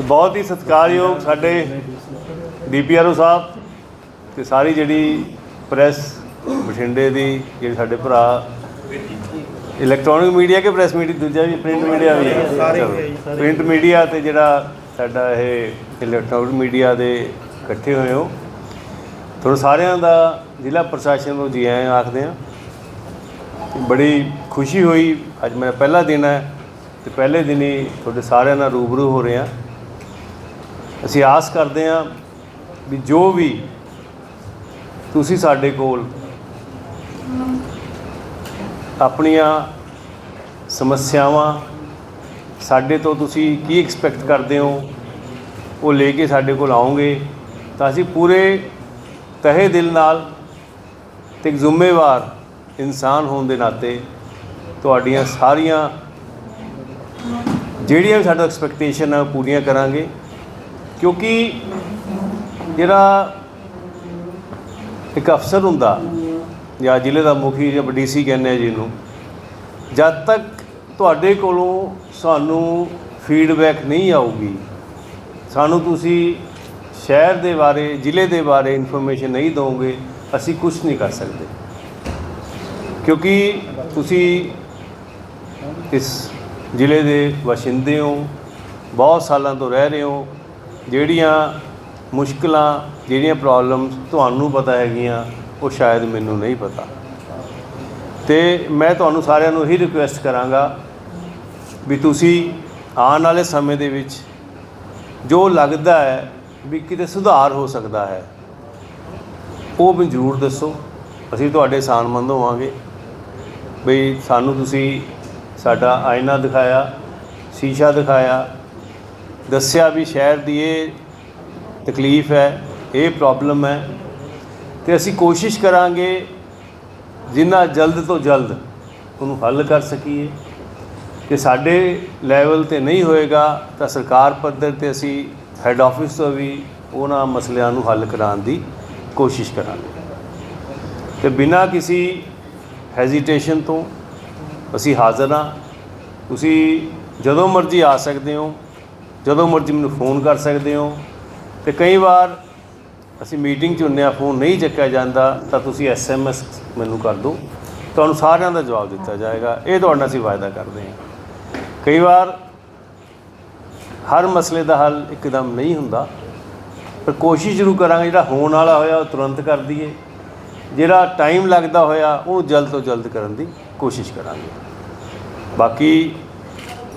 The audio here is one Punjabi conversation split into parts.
ਬਹੁਤ ਹੀ ਸਤਿਕਾਰਯੋਗ ਸਾਡੇ ਡੀਪੀਆਰਓ ਸਾਹਿਬ ਤੇ ਸਾਰੀ ਜਿਹੜੀ ਪ੍ਰੈਸ ਬਠਿੰਡੇ ਦੀ ਜਿਹੜੇ ਸਾਡੇ ਭਰਾ ਇਲੈਕਟ੍ਰੋਨਿਕ ਮੀਡੀਆ ਕੇ ਪ੍ਰੈਸ ਮੀਡੀਆ ਦੂਜਾ ਵੀ ਪ੍ਰਿੰਟ ਮੀਡੀਆ ਵੀ ਹੈ। ਪ੍ਰਿੰਟ ਮੀਡੀਆ ਤੇ ਜਿਹੜਾ ਸਾਡਾ ਇਹ ਇਲੈਕਟ੍ਰੋਨਿਕ ਮੀਡੀਆ ਦੇ ਇਕੱਠੇ ਹੋਏ ਹੋ। ਤੁਹਾਨੂੰ ਸਾਰਿਆਂ ਦਾ ਜ਼ਿਲ੍ਹਾ ਪ੍ਰਸ਼ਾਸਨ ਨੂੰ ਜੀ ਆਇਆਂ ਆਖਦੇ ਹਾਂ। ਬੜੀ ਖੁਸ਼ੀ ਹੋਈ ਅੱਜ ਮੇਰਾ ਪਹਿਲਾ ਦਿਨ ਹੈ ਤੇ ਪਹਿਲੇ ਦਿਨ ਹੀ ਤੁਹਾਡੇ ਸਾਰਿਆਂ ਨਾਲ ਰੂਬਰੂ ਹੋ ਰਹੇ ਅਸੀਂ ਆਸ ਕਰਦੇ ਹਾਂ ਵੀ ਜੋ ਵੀ ਤੁਸੀਂ ਸਾਡੇ ਕੋਲ ਆਪਣੀਆਂ ਸਮੱਸਿਆਵਾਂ ਸਾਡੇ ਤੋਂ ਤੁਸੀਂ ਕੀ ਐਕਸਪੈਕਟ ਕਰਦੇ ਹੋ, ਉਹ ਲੈ ਕੇ ਸਾਡੇ ਕੋਲ ਆਓਗੇ, ਤਾਂ ਅਸੀਂ ਪੂਰੇ ਤਹਿ ਦਿਲ ਨਾਲ ਤੇ ਇੱਕ ਜ਼ਿੰਮੇਵਾਰ ਇਨਸਾਨ ਹੋਣ ਦੇ ਨਾਤੇ ਤੁਹਾਡੀਆਂ ਸਾਰੀਆਂ ਜਿਹੜੀਆਂ ਵੀ ਸਾਡਾ ਐਕਸਪੈਕਟੇਸ਼ਨ ਹੈ ਉਹ ਪੂਰੀਆਂ ਕਰਾਂਗੇ। ਕਿਉਂਕਿ ਜਿਹੜਾ ਇੱਕ ਅਫਸਰ ਹੁੰਦਾ, ਜਾਂ ਜ਼ਿਲ੍ਹੇ ਦਾ ਮੁਖੀ, ਜਾਂ ਡੀਸੀ ਕਹਿੰਦੇ ਆ ਜਿਹਨੂੰ ਜਦ ਤੱਕ ਤੁਹਾਡੇ ਕੋਲੋਂ ਸਾਨੂੰ ਫੀਡਬੈਕ ਨਹੀਂ ਆਊਗੀ, ਸਾਨੂੰ ਤੁਸੀਂ ਸ਼ਹਿਰ ਦੇ ਬਾਰੇ, ਜ਼ਿਲ੍ਹੇ ਦੇ ਬਾਰੇ ਇਨਫੋਰਮੇਸ਼ਨ ਨਹੀਂ ਦਿਓਗੇ ਅਸੀਂ ਕੁਝ ਨਹੀਂ ਕਰ ਸਕਦੇ। ਕਿਉਂਕਿ ਤੁਸੀਂ ਇਸ ਜ਼ਿਲ੍ਹੇ ਦੇ ਵਸਿੰਦੇ ਹੋ, ਬਹੁਤ ਸਾਲਾਂ ਤੋਂ ਰਹਿ ਰਹੇ ਹੋ ਜਿਹੜੀਆਂ ਮੁਸ਼ਕਲਾਂ, ਜਿਹੜੀਆਂ ਪ੍ਰੋਬਲਮਸ ਤੁਹਾਨੂੰ ਪਤਾ ਹੈਗੀਆਂ, ਉਹ ਸ਼ਾਇਦ ਮੈਨੂੰ ਨਹੀਂ ਪਤਾ। ਤੇ ਮੈਂ ਤੁਹਾਨੂੰ ਸਾਰਿਆਂ ਨੂੰ ਇਹੀ ਰਿਕੁਐਸਟ ਕਰਾਂਗਾ ਵੀ ਤੁਸੀਂ ਆਉਣ ਵਾਲੇ ਸਮੇਂ ਦੇ ਵਿੱਚ ਜੋ ਲੱਗਦਾ ਹੈ ਵੀ ਕਿਤੇ ਸੁਧਾਰ ਹੋ ਸਕਦਾ ਹੈ, ਉਹ ਵੀ ਜ਼ਰੂਰ ਦੱਸੋ। ਅਸੀਂ ਤੁਹਾਡੇ ਸਾਨਮੰਦ ਹੋਵਾਂਗੇ। ਬਈ ਸਾਨੂੰ ਤੁਸੀਂ ਸਾਡਾ ਆਇਨਾ ਦਿਖਾਇਆ, ਸ਼ੀਸ਼ਾ ਦਿਖਾਇਆ ਦੱਸਿਆ ਵੀ ਸ਼ਹਿਰ ਦੀ ਇਹ ਤਕਲੀਫ ਹੈ, ਇਹ ਪ੍ਰੋਬਲਮ ਹੈ ਤੇ ਅਸੀਂ ਕੋਸ਼ਿਸ਼ ਕਰਾਂਗੇ ਜਿੰਨਾ ਜਲਦ ਤੋਂ ਜਲਦ ਉਹਨੂੰ ਹੱਲ ਕਰ ਸਕੀਏ। ਕਿ ਸਾਡੇ ਲੈਵਲ ਤੇ ਨਹੀਂ ਹੋਏਗਾ ਤਾਂ ਸਰਕਾਰ ਪੱਧਰ ਤੇ ਅਸੀਂ ਹੈੱਡ ਆਫਿਸ ਤੋਂ ਵੀ ਉਹਨਾਂ ਮਸਲਿਆਂ ਨੂੰ ਹੱਲ ਕਰਾਉਣ ਦੀ ਕੋਸ਼ਿਸ਼ ਕਰਾਂਗੇ। ਤੇ ਬਿਨਾਂ ਕਿਸੇ ਹੈਜ਼ਿਟੇਸ਼ਨ ਤੋਂ ਅਸੀਂ ਹਾਜ਼ਰ ਹਾਂ। ਤੁਸੀਂ ਜਦੋਂ ਮਰਜ਼ੀ ਆ ਸਕਦੇ ਹੋ। ਜਦੋਂ ਮਰਜ਼ੀ ਮੈਨੂੰ ਫੋਨ ਕਰ ਸਕਦੇ ਹੋ। ਤੇ ਕਈ ਵਾਰ ਅਸੀਂ ਮੀਟਿੰਗ 'ਚ ਹੁੰਦੇ ਹਾਂ, ਫੋਨ ਨਹੀਂ ਚੱਕਿਆ ਜਾਂਦਾ, ਤਾਂ ਤੁਸੀਂ ਐਸਐਮਐਸ ਮੈਨੂੰ ਕਰ ਦਿਓ। ਤੁਹਾਨੂੰ ਸਾਰਿਆਂ ਦਾ ਜਵਾਬ ਦਿੱਤਾ ਜਾਏਗਾ। ਇਹ ਤੁਹਾਡੇ ਨਾਲ ਅਸੀਂ ਵਾਅਦਾ ਕਰਦੇ ਹਾਂ। ਕਈ ਵਾਰ ਹਰ ਮਸਲੇ ਦਾ ਹੱਲ ਇੱਕਦਮ ਨਹੀਂ ਹੁੰਦਾ। ਪਰ ਕੋਸ਼ਿਸ਼ ਜ਼ਰੂਰ ਕਰਾਂਗੇ, ਜਿਹੜਾ ਹੋਣ ਵਾਲਾ ਹੋਇਆ ਉਹ ਤੁਰੰਤ ਕਰ ਦਈਏ। ਜਿਹੜਾ ਟਾਈਮ ਲੱਗਦਾ ਹੋਇਆ, ਉਹ ਜਲਦ ਤੋਂ ਜਲਦ ਕਰਨ ਦੀ ਕੋਸ਼ਿਸ਼ ਕਰਾਂਗੇ। ਬਾਕੀ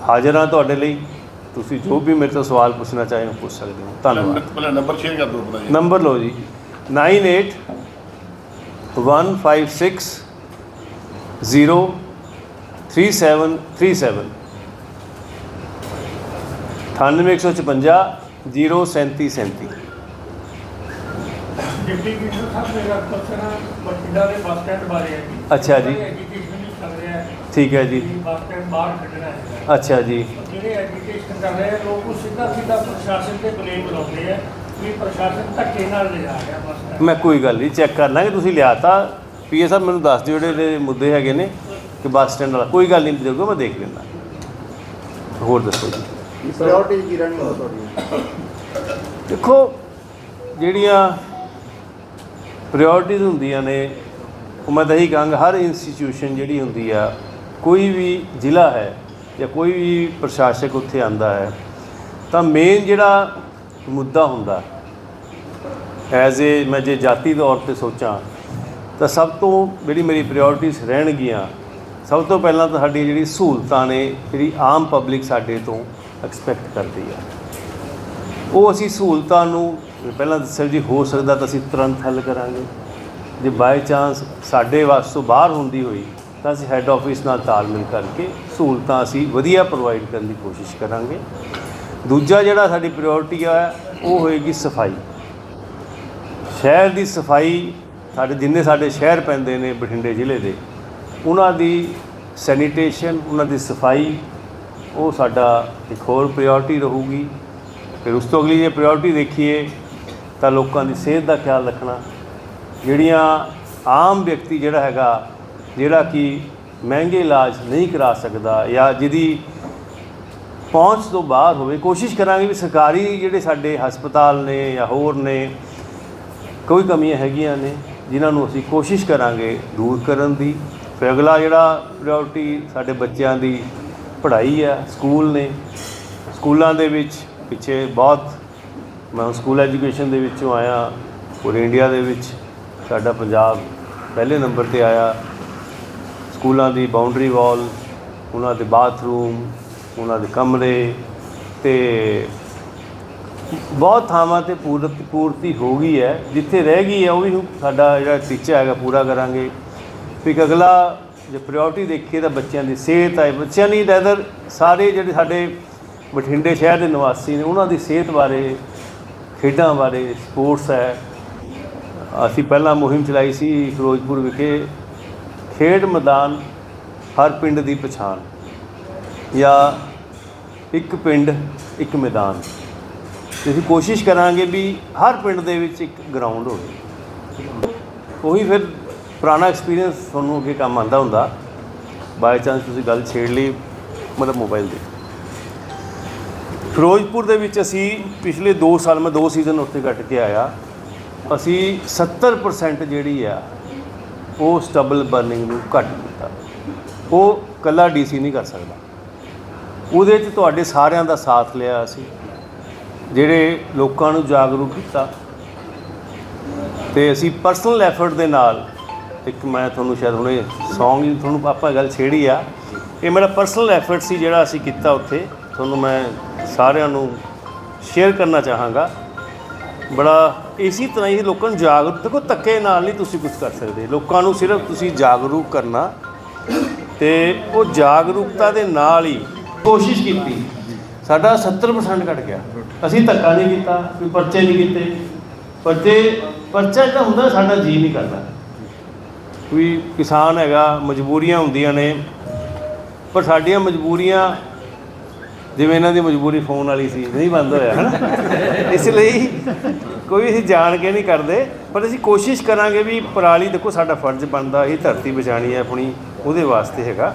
ਹਾਜ਼ਰ ਹਾਂ ਤੁਹਾਡੇ ਲਈ। ਤੁਸੀਂ ਜੋ ਵੀ ਮੇਰੇ ਤੋਂ ਸਵਾਲ ਪੁੱਛਣਾ ਚਾਹੇ ਉਹ ਪੁੱਛ ਸਕਦੇ ਹੋ। ਧੰਨਵਾਦ। ਪਹਿਲਾਂ ਨੰਬਰ ਸ਼ੇਅਰ ਕਰ ਦਿਓ ਆਪਣਾ ਜੀ। ਨੰਬਰ ਲਓ ਜੀ। 98 156 0 3737 9855 03737 ਡਿਪਟੀ ਕਮਿਸ਼ਨਰ ਸਾਹਿਬ ਮੇਰਾ ਕੁਐਸਚਨ ਬਠਿੰਡਾ ਦੇ ਬੱਸ ਸਟੈਂਡ ਬਾਰੇ ਹੈ ਜੀ। ਅੱਛਾ ਜੀ। ਐਜੂਕੇਸ਼ਨ ਵੀ ਚੱਲ ਰਿਹਾ ਹੈ ਠੀਕ ਹੈ ਜੀ। ਕਿ ਬੱਸ ਸਟੈਂਡ ਬਾਹਰ ਕੱਢਣਾ ਹੈ। ਅੱਛਾ ਜੀ। ਜਿਹੜੇ ਐਜੂਕੇਸ਼ਨ ਕਰ ਰਹੇ ਆ ਲੋਕ ਉਹ ਸਿੱਧਾ ਸਿੱਧਾ ਪ੍ਰਸ਼ਾਸਨ ਤੇ ਬਲੇਮ ਲਾਉਂਦੇ ਆ ਵੀ ਪ੍ਰਸ਼ਾਸਨ ਧੱਕੇ ਨਾਲ ਲੈ ਜਾ ਰਿਹਾ ਬੱਸ ਸਟੈਂਡ। ਮੈਂ ਕੋਈ ਗੱਲ ਨਹੀਂ ਚੈੱਕ ਕਰ ਲਾਂਗੇ ਤੁਸੀਂ ਲਿਆਤਾ। ਪੀਏ ਸਾਹਿਬ ਮੈਨੂੰ ਦੱਸ ਦਿਓ ਜਿਹੜੇ ਇਹਦੇ ਮੁੱਦੇ ਹੈਗੇ ਨੇ ਕਿ ਬੱਸ ਸਟੈਂਡ ਵਾਲਾ। ਕੋਈ ਗੱਲ ਨਹੀਂ ਦੇਖੋ ਮੈਂ ਦੇਖ ਲੈਂਦਾ। ਹੋਰ ਦੱਸੋ ਜੀ। ਪ੍ਰਾਇੋਰਟੀ ਕੀ ਰਹਿਣੀ ਹੈ ਤੁਹਾਡੀ? ਦੇਖੋ ਜਿਹੜੀਆਂ ਪ੍ਰਾਇੋਰਟੀਜ਼ ਹੁੰਦੀਆਂ ਨੇ ਉਹ ਮੈਂ ਤਾਂ ਇਹੀ ਕਹਾਂਗਾ ਹਰ ਇੰਸਟੀਟਿਊਸ਼ਨ ਜਿਹੜੀ ਹੁੰਦੀ ਆ ਕੋਈ ਵੀ ਜ਼ਿਲ੍ਹਾ ਹੈ ਜਾਂ ਕੋਈ ਵੀ ਪ੍ਰਸ਼ਾਸਕ ਉੱਥੇ ਆਂਦਾ ਹੈ, ਤਾਂ ਮੇਨ ਜਿਹੜਾ ਮੁੱਦਾ ਹੁੰਦਾ ਐਜ਼ ਏ ਮੈਂ ਜੇ ਜਾਤੀ ਤੌਰ ਤੇ ਸੋਚਾਂ, ਤਾਂ ਸਭ ਤੋਂ ਜਿਹੜੀ ਮੇਰੀ ਪ੍ਰਾਇੋਰਟੀਜ਼ ਰਹਿਣਗੀਆਂ, ਸਭ ਤੋਂ ਪਹਿਲਾਂ ਤਾਂ ਸਾਡੀ ਜਿਹੜੀ ਸਹੂਲਤਾਂ ਨੇ, ਜਿਹੜੀ ਆਮ ਪਬਲਿਕ ਸਾਡੇ ਤੋਂ ਐਕਸਪੈਕਟ ਕਰਦੀ ਆ। ਉਹ ਅਸੀਂ ਸਹੂਲਤਾਂ ਨੂੰ, ਪਹਿਲਾਂ ਦੱਸਿਆ ਜੀ ਹੋ ਸਕਦਾ ਤਾਂ ਅਸੀਂ ਤੁਰੰਤ ਹੱਲ ਕਰਾਂਗੇ। ਜੇ ਬਾਈ ਚਾਂਸ ਸਾਡੇ ਵਾਸਤੋਂ ਬਾਹਰ ਹੁੰਦੀ ਹੋਈ ਤਾਂ ਅਸੀਂ ਹੈੱਡ ਆਫਿਸ ਨਾਲ ਤਾਲਮੇਲ ਕਰਕੇ ਸਹੂਲਤਾਂ ਅਸੀਂ ਵਧੀਆ ਪ੍ਰੋਵਾਈਡ ਕਰਨ ਦੀ ਕੋਸ਼ਿਸ਼ ਕਰਾਂਗੇ। ਦੂਜਾ ਜਿਹੜਾ ਸਾਡੀ ਪ੍ਰਾਇੋਰਟੀ ਆ, ਉਹ ਹੋਏਗੀ ਸਫ਼ਾਈ। ਸ਼ਹਿਰ ਦੀ ਸਫ਼ਾਈ ਸਾਡੇ ਜਿੰਨੇ ਸਾਡੇ ਸ਼ਹਿਰ ਪੈਂਦੇ ਨੇ ਬਠਿੰਡੇ ਜ਼ਿਲ੍ਹੇ ਦੇ, ਉਹਨਾਂ ਦੀ ਸੈਨੀਟੇਸ਼ਨ ਉਹਨਾਂ ਦੀ ਸਫ਼ਾਈ, ਉਹ ਸਾਡਾ ਇੱਕ ਹੋਰ ਪ੍ਰਾਇੋਰਟੀ ਰਹੂਗੀ। ਫਿਰ ਉਸ ਤੋਂ ਅਗਲੀ ਜੇ ਪ੍ਰਾਇੋਰਟੀ ਦੇਖੀਏ, ਤਾਂ ਲੋਕਾਂ ਦੀ ਸਿਹਤ ਦਾ ਖਿਆਲ ਰੱਖਣਾ। ਜਿਹੜੀਆਂ ਆਮ ਵਿਅਕਤੀ ਜਿਹੜਾ ਹੈਗਾ ਜਿਹੜਾ ਕਿ ਮਹਿੰਗੇ ਇਲਾਜ ਨਹੀਂ ਕਰਾ ਸਕਦਾ ਜਾਂ ਜਿਹਦੀ ਪਹੁੰਚ ਤੋਂ ਬਾਹਰ ਹੋਵੇ, ਕੋਸ਼ਿਸ਼ ਕਰਾਂਗੇ ਵੀ ਸਰਕਾਰੀ ਜਿਹੜੇ ਸਾਡੇ ਹਸਪਤਾਲ ਨੇ ਜਾਂ ਹੋਰ ਨੇ, ਕੋਈ ਕਮੀਆਂ ਹੈਗੀਆਂ ਨੇ, ਜਿਨ੍ਹਾਂ ਨੂੰ ਅਸੀਂ ਕੋਸ਼ਿਸ਼ ਕਰਾਂਗੇ ਦੂਰ ਕਰਨ ਦੀ। ਫਿਰ ਅਗਲਾ ਜਿਹੜਾ ਪ੍ਰਾਇੋਰਟੀ ਸਾਡੇ ਬੱਚਿਆਂ ਦੀ ਪੜ੍ਹਾਈ ਆ, ਸਕੂਲ ਨੇ। ਸਕੂਲਾਂ ਦੇ ਵਿੱਚ ਪਿੱਛੇ ਬਹੁਤ, ਮੈਂ ਸਕੂਲ ਐਜੂਕੇਸ਼ਨ ਦੇ ਵਿੱਚੋਂ ਆਇਆ, ਪੂਰੇ ਇੰਡੀਆ ਦੇ ਵਿੱਚ ਸਾਡਾ ਪੰਜਾਬ ਪਹਿਲੇ ਨੰਬਰ ਤੇ ਆਇਆ। ਸਕੂਲਾਂ ਦੀ ਬਾਉਂਡਰੀ ਵਾਲ ਉਹਨਾਂ ਦੇ ਬਾਥਰੂਮ ਉਹਨਾਂ ਦੇ ਕਮਰੇ ਤੇ ਬਹੁਤ ਥਾਵਾਂ ਤੇ ਪੂਰਤ, ਪੂਰਤੀ ਹੋ ਗਈ ਹੈ। ਜਿੱਥੇ ਰਹਿ ਗਈ ਹੈ, ਉਹ ਵੀ ਸਾਡਾ ਜਿਹੜਾ ਟੀਚਾ ਹੈਗਾ, ਪੂਰਾ ਕਰਾਂਗੇ। ਫਿਰ ਅਗਲਾ ਜੇ ਪ੍ਰਾਇੋਰਟੀ ਦੇਖੀਏ ਤਾਂ ਬੱਚਿਆਂ ਦੀ ਸਿਹਤ ਹੈ। ਬੱਚਿਆਂ ਨਹੀਂ ਰੈਦਰ ਸਾਰੇ ਜਿਹੜੇ ਸਾਡੇ ਬਠਿੰਡੇ ਸ਼ਹਿਰ ਦੇ ਨਿਵਾਸੀ ਨੇ, ਉਹਨਾਂ ਦੀ ਸਿਹਤ ਬਾਰੇ, ਖੇਡਾਂ ਬਾਰੇ ਸਪੋਰਟਸ ਹੈ। ਅਸੀਂ ਪਹਿਲਾਂ ਮੁਹਿੰਮ ਚਲਾਈ ਸੀ ਫਿਰੋਜ਼ਪੁਰ ਵਿਖੇ। ਖੇਡ ਮੈਦਾਨ ਹਰ ਪਿੰਡ ਦੀ ਪਛਾਣ ਜਾਂ ਇੱਕ ਪਿੰਡ, ਇੱਕ ਮੈਦਾਨ। ਅਸੀਂ ਕੋਸ਼ਿਸ਼ ਕਰਾਂਗੇ ਵੀ ਹਰ ਪਿੰਡ ਦੇ ਵਿੱਚ ਇੱਕ ਗਰਾਊਂਡ ਹੋਵੇ। ਉਹੀ ਫਿਰ ਪੁਰਾਣਾ ਐਕਸਪੀਰੀਅੰਸ ਤੁਹਾਨੂੰ ਅੱਗੇ ਕੰਮ ਆਉਂਦਾ ਹੁੰਦਾ। ਬਾਈ ਚਾਂਸ ਤੁਸੀਂ ਗੱਲ ਛੇੜ ਲਈ, ਮਤਲਬ ਮੋਬਾਈਲ ਦੀ ਫਿਰੋਜ਼ਪੁਰ ਦੇ ਵਿੱਚ ਅਸੀਂ ਪਿਛਲੇ 2 ਸਾਲ, ਮੈਂ 2 ਸੀਜ਼ਨ ਉੱਥੇ ਕੱਟ ਕੇ ਆਇਆ। ਅਸੀਂ 70% ਜਿਹੜੀ ਆ ਉਹ ਸਟਬਲ ਬਰਨਿੰਗ ਨੂੰ ਘੱਟ ਕੀਤਾ। ਉਹ ਕੱਲਾ ਡੀਸੀ ਨਹੀਂ ਕਰ ਸਕਦਾ। ਉਹਦੇ 'ਚ ਤੁਹਾਡੇ ਸਾਰਿਆਂ ਦਾ ਸਾਥ ਲਿਆ ਅਸੀਂ, ਜਿਹੜੇ ਲੋਕਾਂ ਨੂੰ ਜਾਗਰੂਕ ਕੀਤਾ। ਤੇ ਅਸੀਂ ਪਰਸਨਲ ਐਫਰਟ ਦੇ ਨਾਲ, ਇੱਕ ਮੈਂ ਤੁਹਾਨੂੰ ਸ਼ਾਇਦ ਹੁਣੇ Song ਹੀ ਤੁਹਾਨੂੰ ਆਪਾਂ ਗੱਲ ਛੇੜੀ ਆ। ਇਹ ਮੇਰਾ ਪਰਸਨਲ ਐਫਰਟ ਸੀ ਜਿਹੜਾ ਅਸੀਂ ਕੀਤਾ ਉੱਥੇ। ਤੁਹਾਨੂੰ ਮੈਂ ਸਾਰਿਆਂ ਨੂੰ ਸ਼ੇਅਰ ਕਰਨਾ ਚਾਹਾਂਗਾ। ਬੜਾ ਇਸੇ ਤਰ੍ਹਾਂ ਹੀ ਲੋਕਾਂ ਨੂੰ ਜਾਗਰੂਕ ਦੇਖੋ ਧੱਕੇ ਨਾਲ ਨਹੀਂ ਤੁਸੀਂ ਕੁਝ ਕਰ ਸਕਦੇ। ਲੋਕਾਂ ਨੂੰ ਸਿਰਫ ਤੁਸੀਂ ਜਾਗਰੂਕ ਕਰਨਾ ਤੇ ਉਹ ਜਾਗਰੂਕਤਾ ਦੇ ਨਾਲ ਹੀ ਕੋਸ਼ਿਸ਼ ਕੀਤੀ। ਸਾਡਾ 70% ਘਟ ਗਿਆ। ਅਸੀਂ ਧੱਕਾ ਨਹੀਂ ਕੀਤਾ, ਕੋਈ ਪਰਚੇ ਨਹੀਂ ਕੀਤੇ। ਪਰਚੇ, ਪਰਚਾ ਜਿਹੜਾ ਹੁੰਦਾ ਸਾਡਾ ਜੀ ਨਹੀਂ ਕਰਦਾ। ਕੋਈ ਕਿਸਾਨ ਹੈਗਾ, ਮਜਬੂਰੀਆਂ ਹੁੰਦੀਆਂ ਨੇ, ਪਰ ਸਾਡੀਆਂ ਮਜਬੂਰੀਆਂ ਜਿਵੇਂ ਇਹਨਾਂ ਦੀ ਮਜਬੂਰੀ ਫੋਨ ਵਾਲੀ ਸੀ, ਨਹੀਂ ਬੰਦ ਹੋਇਆ ਹੈ ਇਸ ਲਈ ਕੋਈ ਅਸੀਂ ਜਾਣ ਕੇ ਨਹੀਂ ਕਰਦੇ, ਪਰ ਅਸੀਂ ਕੋਸ਼ਿਸ਼ ਕਰਾਂਗੇ ਵੀ ਪਰਾਲੀ, ਦੇਖੋ ਸਾਡਾ ਫਰਜ਼ ਬਣਦਾ, ਇਹ ਧਰਤੀ ਬਚਾਣੀ ਹੈ ਆਪਣੀ, ਉਹਦੇ ਵਾਸਤੇ ਹੈਗਾ।